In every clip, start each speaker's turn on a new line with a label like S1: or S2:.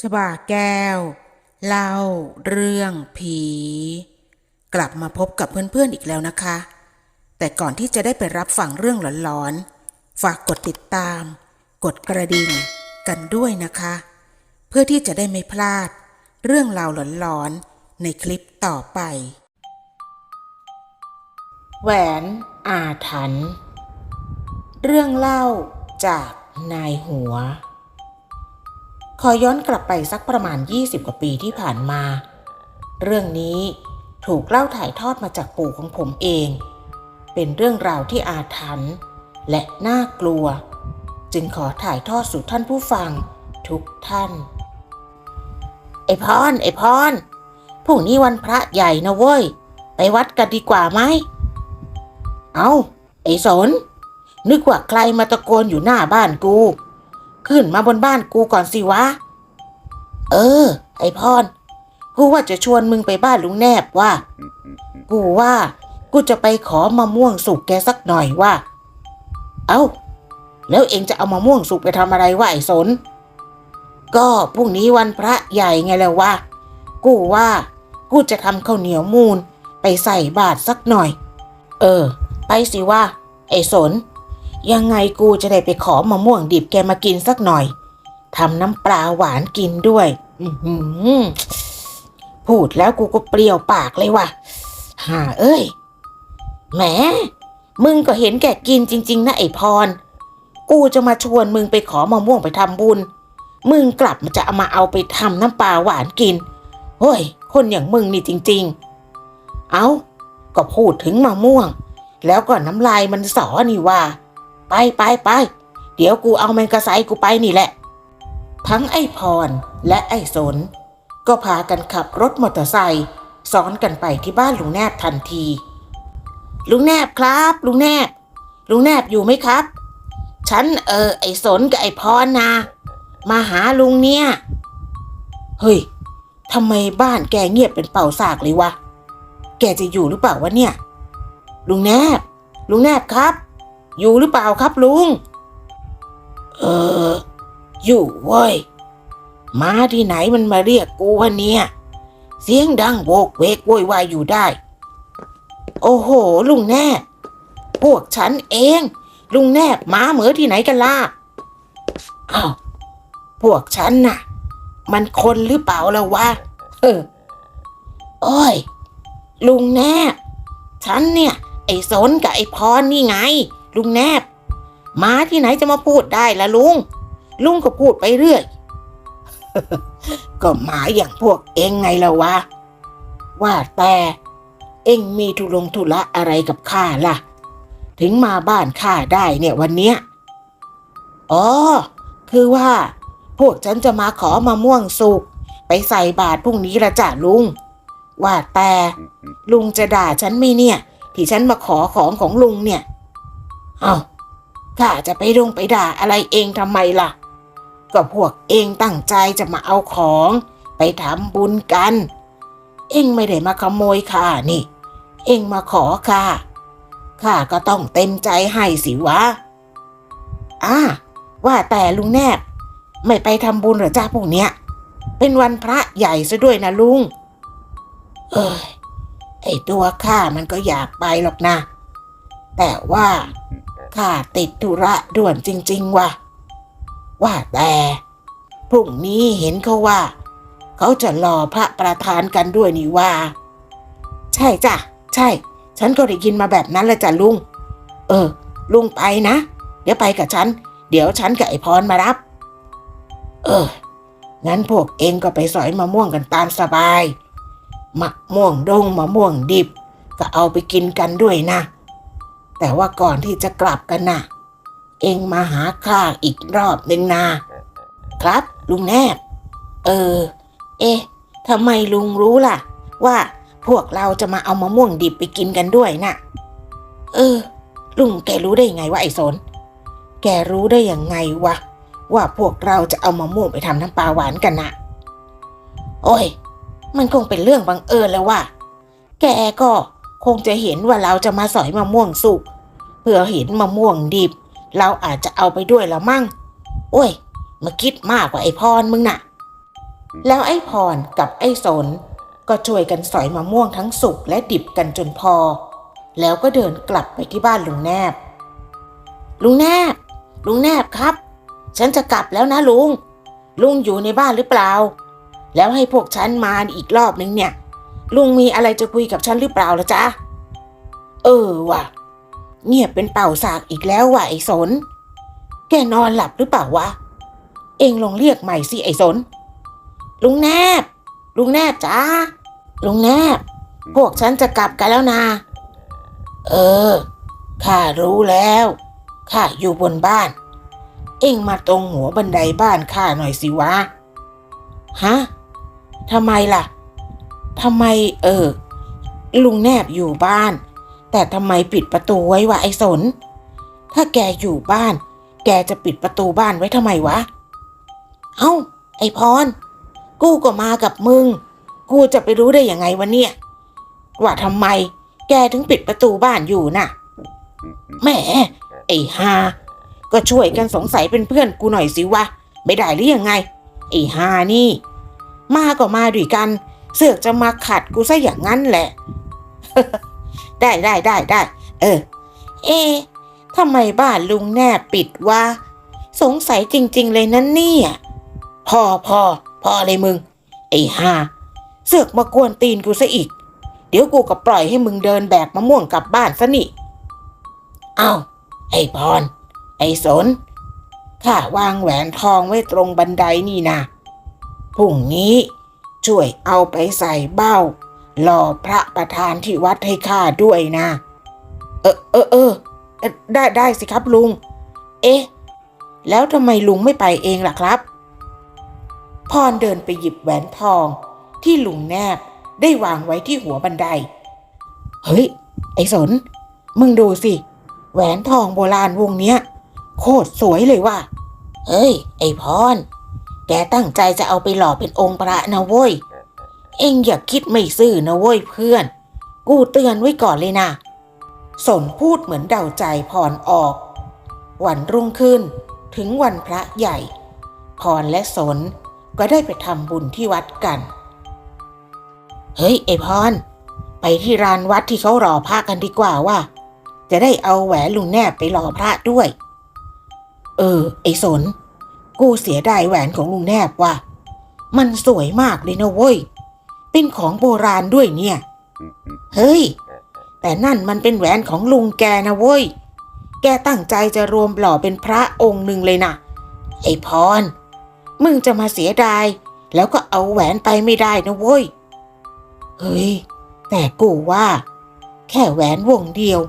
S1: ชบาแก้ว เล่า เรื่องผี กลับมาพบกับเพื่อนๆอีกแล้วนะคะ แต่ก่อนที่จะได้ไปรับฟังเรื่องหลอนๆ ฝากกดติดตาม กดกระดิ่ง กันด้วยนะคะ เพื่อที่จะได้ไม่พลาด เรื่องราวหลอนๆ ในคลิปต่อไป แหวนอาถรรพ์เรื่องเล่าจากนายหัว ขอย้อนกลับไปสักประมาณ 20 กว่าปีที่ผ่านมา เรื่องนี้ถูกเล่าถ่ายทอดมาจากปู่ของผมเอง เป็นเรื่องราวที่อาถรรพ์และน่ากลัว จึงขอถ่ายทอดสู่ท่านผู้ฟังทุกท่าน ไอพรไอพรพรุ่งนี้วันพระใหญ่นะเว้ย ไปวัดกันดีกว่าไหม เอาไอสน นึกว่าใครมาตะโกนอยู่หน้าบ้านกู ขึ้นมาบนบ้านกูก่อนสิวะ เออ ไอพรกูว่าจะชวนมึงไปบ้านลุงแนบว่า กูว่า กูจะไปขอมะม่วงสุกแกสักหน่อยว่า เอา้า แล้วเองจะเอามะม่วงสุกไปทำอะไรวะไอสน ก็พรุ่งนี้วันพระใหญ่ไงแล้ววะ กูว่า กูจะทำข้าวเหนียวมูนไปใส่บาตรสักหน่อย เออ ไปสิว่า ไอ้สน ยังไงกูจะได้ไปขอมะม่วงดิบแกมากินสักหน่อยทำน้ำปลาหวานกินด้วย อืพูดแล้วกูก็เปรี้ยวปากเลยว่ะห่าเอ้ย แหม มึงก็เห็นแกกินจริง ๆ นะไอพร กูจะมาชวนมึงไปขอมะม่วงไปทำบุญ มึงกลับมาจะเอามาเอาไปทำน้ำปลาหวานกิน เฮ้ย คนอย่างมึงนี่จริง ๆ เอ้า ก็พูดถึงมะม่วง แล้วก็น้ำลายมันสอนี่ว่า ไปไปไป เดี๋ยวกูเอาแมงกะไซกูไปนี่แหละ ทั้งไอ้พรและไอ้สน ก็พากันขับรถมอเตอร์ไซค์ซ้อนกันไปที่บ้านลุงแนบทันที ลุงแนบครับ ลุงแนบ ลุงแนบอยู่ไหมครับ ฉันเออไอ้สนกับไอ้พรนะ มาหาลุงเนี่ย เฮ้ยทำไมบ้านแกเงียบเป็นเป่าสากเลยวะ แกจะอยู่หรือเปล่าวะเนี่ย ลุงแนบ ลุงแนบครับ อยู่หรือเปล่าครับลุง เออ อยู่เว้ยมาที่ไหนมันมาเรียกกูวะเนี่ย เสียงดังโวกเวกโวยวายอยู่ได้ โอ้โห ลุงแนบพวกฉันเอง ลุงแนบมาเหมือที่ไหนกันล่ะอ้าวพวกฉันน่ะ มันคนหรือเปล่าละวะเออโอ้ย ลุงแนบฉันเนี่ย ไอ้สนกับไอ้พรนี่ไง ลุงแนบมาที่ไหนจะมาพูดได้ล่ะลุง ลุงก็พูดไปเรื่อย ก็หมาอย่างพวกเองไงล่ะวะ ว่าแต่เองมีธุรงธุระอะไรกับข้าล่ะ ถึงมาบ้านข้าได้เนี่ยวันเนี้ยอ๋อ คือว่า พวกฉันจะมาขอมาม่วงสุก ไปใส่บาตรพรุ่งนี้ละจ้ะลุง ว่าแต่ลุงจะด่าฉันไหมเนี่ย ที่ฉันมาขอของของลุงเนี่ย เอา้าข้าจะไปดงไปด่าอะไรเองทำไมล่ะ ก็พวกเองตั้งใจจะมาเอาของไปทำบุญกัน เองไม่ได้มาขโมยข้านี่ เองมาขอข้า ข้าก็ต้องเต็มใจให้สิวะอ่าว่าแต่ลุงแนบ ไม่ไปทำบุญหรอจ้าพวกเนี้ย เป็นวันพระใหญ่ซะด้วยนะลุง เอ้ยไอตัวข้ามันก็อยากไปหรอกนะ แต่ว่า ข้าติดธุระด่วนจริง ๆ ว่ะ ว่าแต่พรุ่งนี้เห็นเขาว่า เขาจะรอพระประธานกันด้วยนี่ว่า ใช่จ้ะ ใช่ ฉันก็ได้ยินมาแบบนั้นแหละจ้ะลุง เออ ลุงไปนะ เดี๋ยวไปกับฉัน เดี๋ยวฉันกับไอพรมารับ เออ งั้นพวกเองก็ไปสอยมะม่วงกันตามสบาย มะม่วงดงมะม่วงดิบ ก็เอาไปกินกันด้วยนะ แต่ว่าก่อนที่จะกลับกันนะ่ะ เองมาหาข้าอีกรอบหนึ่งนาครับ ลุงแนบ เออ เอ๊ะทำไมลุงรู้ล่ะ ว่าพวกเราจะมาเอามะม่วงดิบไปกินกันด้วยน่ะ เออ ลุงแกรู้ได้ยังไงวะไอ้สน แกรู้ได้ยังไงวะว่าพวกเราจะเอามะม่วงไปทำน้ำปลาหวานกันน่ะ โอ้ย มันคงเป็นเรื่องบังเอิญแล้วว่า แกก็ คงจะเห็นว่าเราจะมาสอยมะม่วงสุกเพื่อเห็นมะม่วงดิบ เราอาจจะเอาไปด้วยละมั่ง โอ้ย มาคิดมากกว่าไอ้พรมึงน่ะ แล้วไอ้พรกับไอ้สน ก็ช่วยกันสอยมะม่วงทั้งสุกและดิบกันจนพอ แล้วก็เดินกลับไปที่บ้านลุงแนบ ลุงแนบ ลุงแนบครับ ฉันจะกลับแล้วนะลุง ลุงอยู่ในบ้านหรือเปล่า แล้วให้พวกฉันมาอีกรอบนึงเนี่ย ลุงมีอะไรจะคุยกับฉันหรือเปล่าล่ะจ๊ะ เออว่ะ เงียบเป็นเป่าสากอีกแล้วว่ะไอ้สน แกนอนหลับหรือเปล่าวะ เองลองเรียกใหม่สิไอ้สน ลุงแนบ ลุงแนบจ้าลุงแนบ พวกฉันจะกลับกันแล้วนะเออ ข้ารู้แล้ว ข้าอยู่บนบ้าน เอ็งมาตรงหัวบันไดบ้านข้าหน่อยสิวะ ฮะ ทำไมล่ะ ทำไมเออ ลุงแนบอยู่บ้าน แต่ทำไมปิดประตูไว้วะไอ้สน ถ้าแกอยู่บ้าน แกจะปิดประตูบ้านไว้ทำไมวะ เอ้า ไอ้พร กูก็มากับมึง กูจะไปรู้ได้ยังไงวะเนี่ย ว่าทำไม แกถึงปิดประตูบ้านอยู่น่ะ แหม ไอ้ฮาก็ช่วยกันสงสัยเป็นเพื่อนกูหน่อยสิวะ ไม่ได้หรือยังไง ไอ้ฮานี่ มาก็มาด้วยกัน เสือกจะมาขัดกูซะอย่างนั้นแหละ ได้ได้ได้ได้เออ เอ๊ะทำไมบ้านลุงแนบปิดวะสงสัยจริง ๆ เลยนั่นเนี่ยพอพอพอเลยมึง ไอ้ฮาเสือกมากวนตีนกูซะอีก เดี๋ยวกูก็ปล่อยให้มึงเดินแบกมะม่วงกลับบ้านซะนี่เอา้าไอ้พร ไอ้สนข้าวางแหวนทองไว้ตรงบันไดนี่นะพรุ่งนี้ ช่วยเอาไปใส่เบ้ารอพระประธานที่วัดให้ข้าด้วยนะ เออเออเออเอ่อได้ได้สิครับลุง เอ๊ะ แล้วทำไมลุงไม่ไปเองล่ะครับ พรเดินไปหยิบแหวนทองที่ลุงแนบได้วางไว้ที่หัวบันได เฮ้ย ไอ้สน มึงดูสิ แหวนทองโบราณวงเนี้ย โคตรสวยเลยว่ะ เฮ้ย ไอ้พร แกตั้งใจจะเอาไปหล่อเป็นองค์พระนะเว้ย เอ็งอย่าคิดไม่ซื่อนะเว้ยเพื่อน กูเตือนไว้ก่อนเลยนะ สนพูดเหมือนเดาใจพรออก วันรุ่งขึ้นถึงวันพระใหญ่ พรและสนก็ได้ไปทำบุญที่วัดกัน เฮ้ยไอพร ไปที่ร้านวัดที่เขารอพระกันดีกว่าว่า จะได้เอาแหวนลุงแนบไปรอพระด้วย เออ ไอสน กูเสียดายแหวนของลุงแนบว่ะ มันสวยมากเลยนะเว้ย เป็นของโบราณด้วยเนี่ย เฮ้ย แต่นั่นมันเป็นแหวนของลุงแกนะเว้ย แกตั้งใจจะรวมหล่อเป็นพระองค์หนึ่งเลยนะไอพร มึงจะมาเสียดาย แล้วก็เอาแหวนไปไม่ได้นะเว้ย เฮ้ย แต่กูว่า แค่แหวนวงเดียว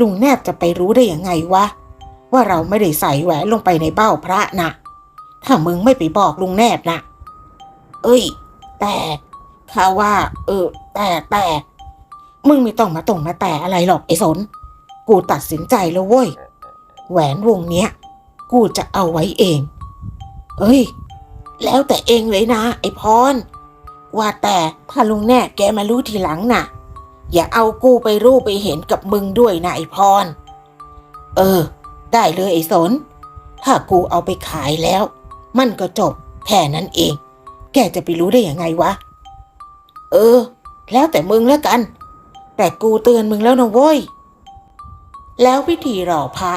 S1: ลุงแนบจะไปรู้ได้ยังไงวะว่าเราไม่ได้ใส่แหวนลงไปในเบ้าพระนะ ถ้ามึงไม่ไปบอกลุงแนบนะเอ้ย แต่ข้าว่า เออ แต่แต่มึงไม่ต้องมาตรงมาแต่อะไรหรอกไอ้สน กูตัดสินใจแล้วเว้ย แหวนวงเนี้ย กูจะเอาไว้เอง เอ้ย แล้วแต่เองเลยนะ ไอ้พร ว่าแต่ถ้าลุงแน่แกมารู้ทีหลังน่ะ อย่าเอากูไปรู้ไปเห็นกับมึงด้วยนะไอ้พร เออ ได้เลยไอ้สน ถ้ากูเอาไปขายแล้ว มันก็จบแค่นั้นเอง แกจะไปรู้ได้ยังไงวะ เออ แล้วแต่มึงแล้วกัน แต่กูเตือนมึงแล้วนะเว้ย แล้วพิธีหล่อพระ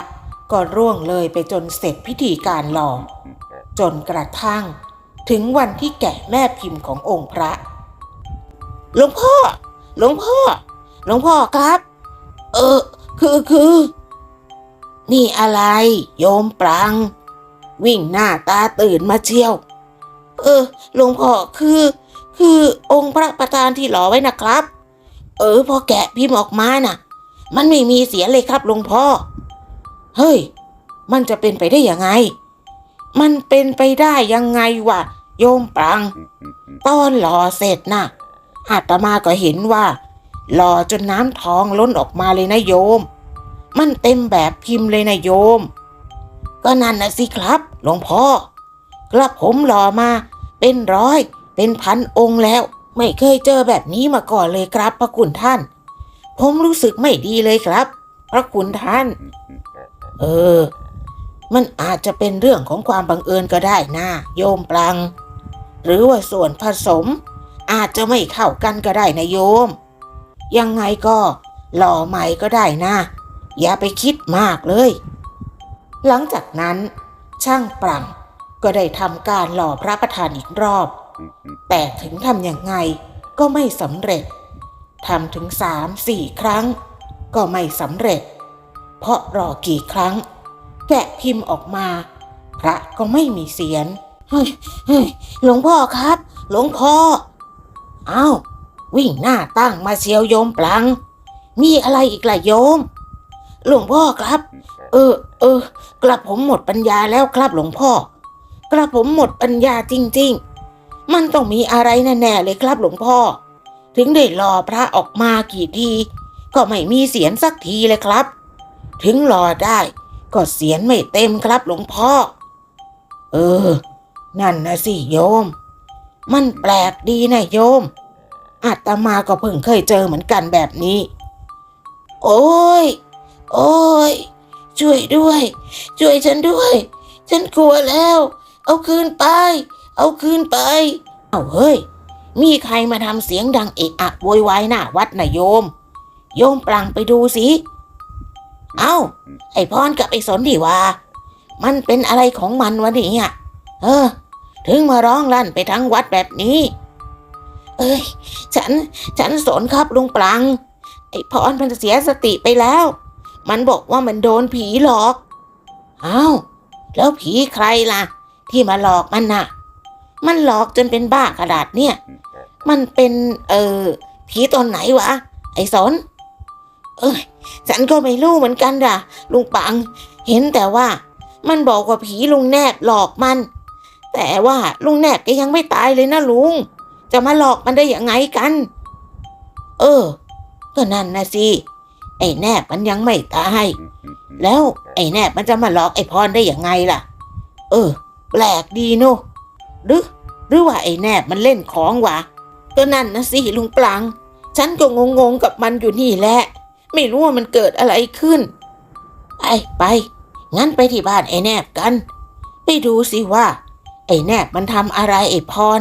S1: ก็ร่วงเลยไปจนเสร็จพิธีการหล่อ จนกระทั่ง ถึงวันที่แกะแม่พิมพ์ขององค์พระ หลวงพ่อ หลวงพ่อ หลวงพ่อครับ เออ คือคือ นี่อะไร โยมปรัง วิ่งหน้าตาตื่นมาเชียว เออหลวงพ่อคือ คือองค์พระประธานที่หล่อไว้นะครับ เออพอแกะพิมพ์ออกมาน่ะ มันไม่มีเสียเลยครับหลวงพ่อ เฮ้ย มันจะเป็นไปได้ยังไง มันเป็นไปได้ยังไงวะโยมปรัง ตอนหล่อเสร็จนะอาตมาก็เห็นว่า หล่อจนน้ำทองล้นออกมาเลยนะโยม มันเต็มแบบพิมพ์เลยนะโยม ก็นั่นนะสิครับหลวงพ่อกระผมหล่อมา เป็นร้อย เป็นพันองค์แล้ว ไม่เคยเจอแบบนี้มาก่อนเลยครับพระคุณท่าน ผมรู้สึกไม่ดีเลยครับ พระคุณท่าน เออ มันอาจจะเป็นเรื่องของความบังเอิญก็ได้นะโยมปรัง หรือว่าส่วนผสม อาจจะไม่เข้ากันก็ได้นะโยม ยังไงก็หล่อใหม่ก็ได้นะ อย่าไปคิดมากเลย หลังจากนั้น ช่างปรังก็ได้ทำการหล่อพระประธานอีกรอบ แต่ถึงทำยังไงก็ไม่สำเร็จทำถึงสามสี่ครั้ง ก็ไม่สำเร็จ เพราะรอกี่ครั้ง แกะพิมพ์ออกมา พระก็ไม่มีเสียงเฮ้ยเฮ้ยหลวงพ่อครับ หลวงพ่อ เอ้า วิ่งหน้าตั้งมาเชียวโยมปลัง มีอะไรอีกล่ะโยม หลวงพ่อครับ เออ เออ กระผมหมดปัญญาแล้วครับหลวงพ่อ กระผมหมดปัญญาจริง ๆ มันต้องมีอะไรแน่ๆเลยครับหลวงพ่อ ถึงได้รอพระออกมากี่ที ก็ไม่มีเสียงสักทีเลยครับ ถึงรอได้ ก็เสียงไม่เต็มครับหลวงพ่อ เออ นั่นนะสิโยม มันแปลกดีนะโยม อาตมาก็เพิ่งเคยเจอเหมือนกันแบบนี้ โอ้ย โอ้ย ช่วยด้วย ช่วยฉันด้วย ฉันกลัวแล้ว เอาคืนไป เอาคืนไป เอาเฮ้ย มีใครมาทำเสียงดังเอะอะโวยวายหน้าวัดนะโยม โยมปลังไปดูสิเอาไอพรกับไอสนดีว่า มันเป็นอะไรของมันวะเนี่ยเออ ถึงมาร้องลั่นไปทั้งวัดแบบนี้ เอ้ย ฉัน ฉันสนครับลุงปลัง ไอพรมันเสียสติไปแล้ว มันบอกว่ามันโดนผีหลอกอ้าวแล้วผีใครล่ะ ที่มาหลอกมันน่ะ มันหลอกจนเป็นบ้าขนาดเนี่ย มันเป็นเออผีตอนไหนวะ ไอ้สนเอ้ยฉันก็ไม่รู้เหมือนกันด่ะลุงปัง เห็นแต่ว่า มันบอกว่าผีลุงแนบหลอกมัน แต่ว่าลุงแนบก็ยังไม่ตายเลยนะลุง จะมาหลอกมันได้ยังไงกัน เออ ก็นั่นนะสิ ไอ้แนบมันยังไม่ตาย แล้วไอ้แนบมันจะมาหลอกไอ้พรได้ยังไงล่ะ เออ แปลกดีเนอะหรือหรือว่าไอ้แนบมันเล่นของวะก็นั่นนะสิลุงปลัง ฉันก็งงๆกับมันอยู่นี่แหละ ไม่รู้ว่ามันเกิดอะไรขึ้น ไปไป งั้นไปที่บ้านไอ้แนบกัน ไปดูสิว่า ไอ้แนบมันทำอะไรไอ้พร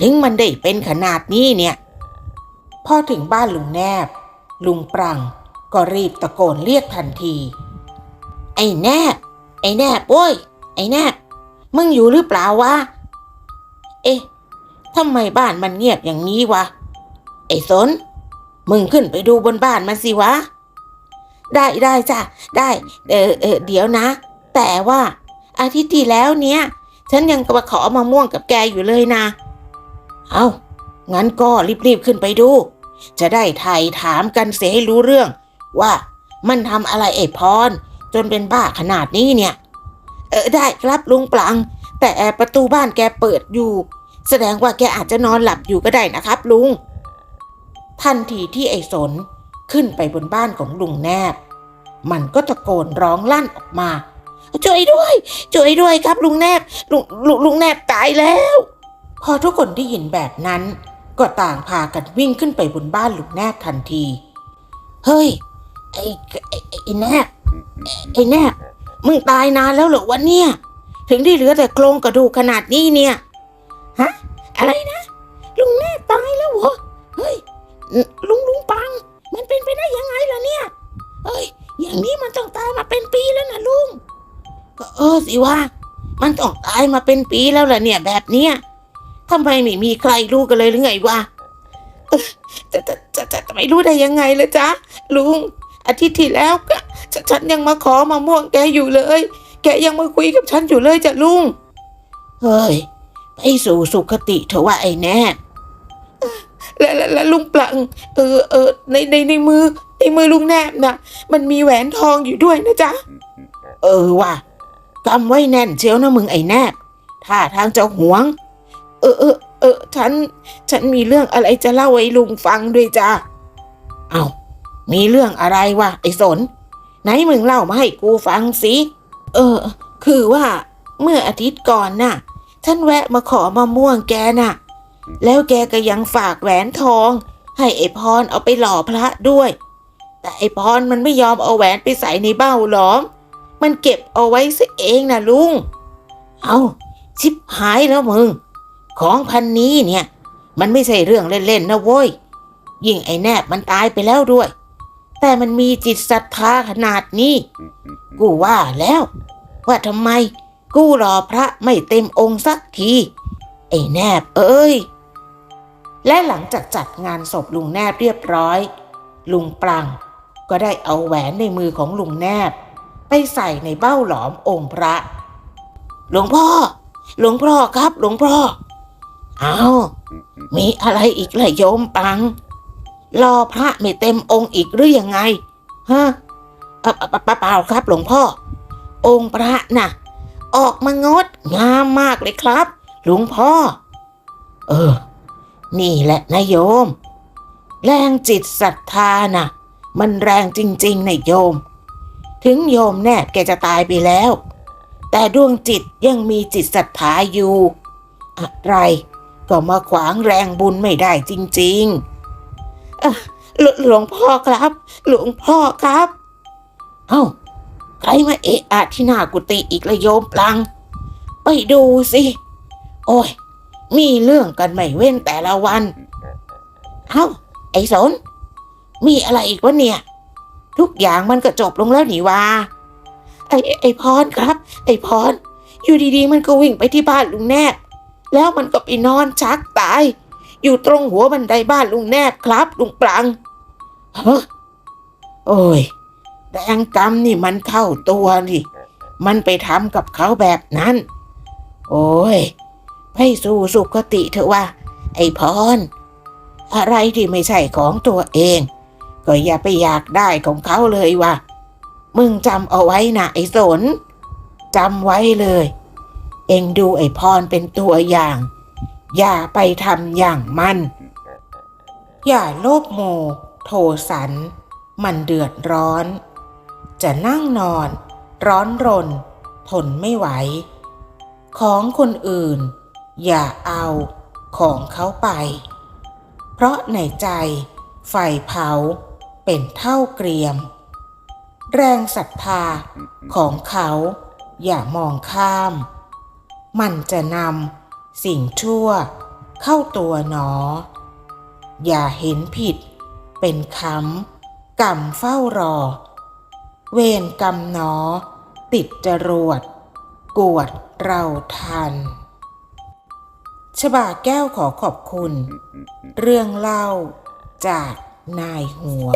S1: ถึงมันได้เป็นขนาดนี้เนี่ย พอถึงบ้านลุงแนบ ลุงปรัง ก็รีบตะโกนเรียกทันที ไอ้แนบ ไอ้แนบโว้ย ไอ้แนบ มึงอยู่หรือเปล่าวะ เอ๊ะทำไมบ้านมันเงียบอย่างนี้วะ ไอ้สน มึงขึ้นไปดูบนบ้านมันสิวะ ได้ได้จ้ะ ได้ เออเออเดี๋ยวนะ แต่ว่าอาทิตย์ที่แล้วเนี้ย ฉันยังมาขอมะม่วงกับแกอยู่เลยนะ เอางั้นก็รีบๆขึ้นไปดู จะได้ไถ่ถามกันเสียให้รู้เรื่อง ว่ามันทำอะไรไอ้พร จนเป็นบ้าขนาดนี้เนี่ย เออได้ครับลุงปลัง แต่ประตูบ้านแกเปิดอยู่ แสดงว่าแกอาจจะนอนหลับอยู่ก็ได้นะครับลุง ทันทีที่ไอ้สนขึ้นไปบนบ้านของลุงแนบ มันก็ตะโกนร้องลั่นออกมาช่วยด้วยช่วยด้วยครับลุงแนบลุงลุงลุงแนบตายแล้ว พอทุกคนได้ยินแบบนั้น ก็ต่างพากันวิ่งขึ้นไปบนบ้านลุงแนบทันที เฮ้ย ไอ้ไอ้ไอ้แนบไอ้แนบมึงตายนานแล้วเหรอวะเนี่ย ถึงได้เหลือแต่โครงกระดูกขนาดนี้เนี่ย ฮะ อะไรนะ ลุงแนบตายแล้วเหรอ เฮ้ย ลุงลุงปัง มันเป็นไปได้ยังไงล่ะเนี่ย เฮ้ย อย่างนี้มันต้องตายมาเป็นปีแล้วนะลุง ก็เออสิว่า มันต้องตายมาเป็นปีแล้วล่ะเนี่ยแบบเนี้ยทำไมไม่มีใครรู้กันเลยหรือไงวะจะจะจะจะจะไม่รู้ได้ยังไงเลยจ๊ะลุง อาทิตย์ที่แล้วก็ฉนฉันยังมาขอมาม่วงแกอยู่เลย แกยังมาคุยกับฉันอยู่เลยจ้ะลุง เฮ้ย ไปสู่สุคติเถอะว่าไอ้แน่แล้วแล้วแล้วลุงปลังเออเออในในในมือในมือลุงแนบน่ะ มันมีแหวนทองอยู่ด้วยนะจ๊ะ เออว่ะกำไว้แน่นเชียวนะมึงไอ้แนบถ้าทางจะหวง เออเออเออฉัน ฉันมีเรื่องอะไรจะเล่าให้ลุงฟังด้วยจ้ะ เอา มีเรื่องอะไรวะไอ้สน ไหนมึงเล่ามาให้กูฟังสิ เออ คือว่า เมื่ออาทิตย์ก่อนน่ะฉันแวะมาขอมะม่วงแกน่ะ แล้วแกก็ยังฝากแหวนทอง ให้ไอ้พรเอาไปหล่อพระด้วย แต่ไอ้พรมันไม่ยอมเอาแหวนไปใส่ในเบ้าหลอม มันเก็บเอาไว้ซะเองนะลุง เอาชิบหายแล้วมึง ของพันนี้เนี่ย มันไม่ใช่เรื่องเล่นๆนะโว้ย ยิ่งไอ้แนบมันตายไปแล้วด้วย แต่มันมีจิตศรัทธาขนาดนี้ กูว่าแล้ว ว่าทำไม กูรอพระไม่เต็มองค์สักที ไอ้แนบเอ้ย และหลังจากจัดงานศพลุงแนบเรียบร้อย ลุงปลังก็ได้เอาแหวนในมือของลุงแนบ ไปใส่ในเบ้าหลอมองค์พระ หลวงพ่อ หลวงพ่อครับ หลวงพ่อ เอามีอะไรอีกล่ะโยมปัง รอพระไม่เต็มองค์อีกหรือยังไงฮะเปล่าาครับหลวงพ่อ องค์พระน่ะ ออกมางดงามมากเลยครับ หลวงพ่อ เออ นี่แหละนะโยม แรงจิตศรัทธาน่ะ มันแรงจริงๆนะโยม ถึงโยมแนบแกจะตายไปแล้ว แต่ดวงจิตยังมีจิตศรัทธาอยู่ อะไรก็มาขวางแรงบุญไม่ได้จริง ๆ หลหลวงพ่อครับ หลวงพ่อครับ เอ้าใครมาเอะอะที่หน้ากุฏิอีกละโยมปลัง ไปดูสิ โอ้ย มีเรื่องกันไม่เว้นแต่ละวัน เอ้า ไอ้สน มีอะไรอีกวะเนี่ย ทุกอย่างมันก็จบลงแล้วหนีวาไอ้ไอ้พรครับ ไอ้พร อยู่ดีๆ มันก็วิ่งไปที่บ้านลุงแนบแล้วมันก็ไปนอนชักตาย อยู่ตรงหัวบันไดบ้านลุงแนบครับ ลุงปลังฮะโอ้ยแรงกรรมนี่มันเข้าตัวนี่ มันไปทำกับเขาแบบนั้น โอ้ยให้สู่สุคติเถอะว่า ไอ้พร อะไรที่ไม่ใช่ของตัวเอง ก็อย่าไปอยากได้ของเขาเลยว่ะมึงจำเอาไว้นะไอ้สนจำไว้เลย เองดูไอ้พรเป็นตัวอย่าง อย่าไปทำอย่างมัน อย่าโลภโม โทสัน มันเดือดร้อน จะนั่งนอน ร้อนรน ทนไม่ไหว ของคนอื่น อย่าเอาของเขาไป เพราะในใจไฟเผาเป็นเท่าเกรียม แรงศรัทธาของเขาอย่ามองข้าม มันจะนำ สิ่งชั่ว เข้าตัวหนอ อย่าเห็นผิด เป็นคำกรรมเฝ้ารอ เวรกรรมหนอ ติดจรวด กวดเราทันชบาแก้วขอขอบคุณ เรื่องเล่าจากนายหัว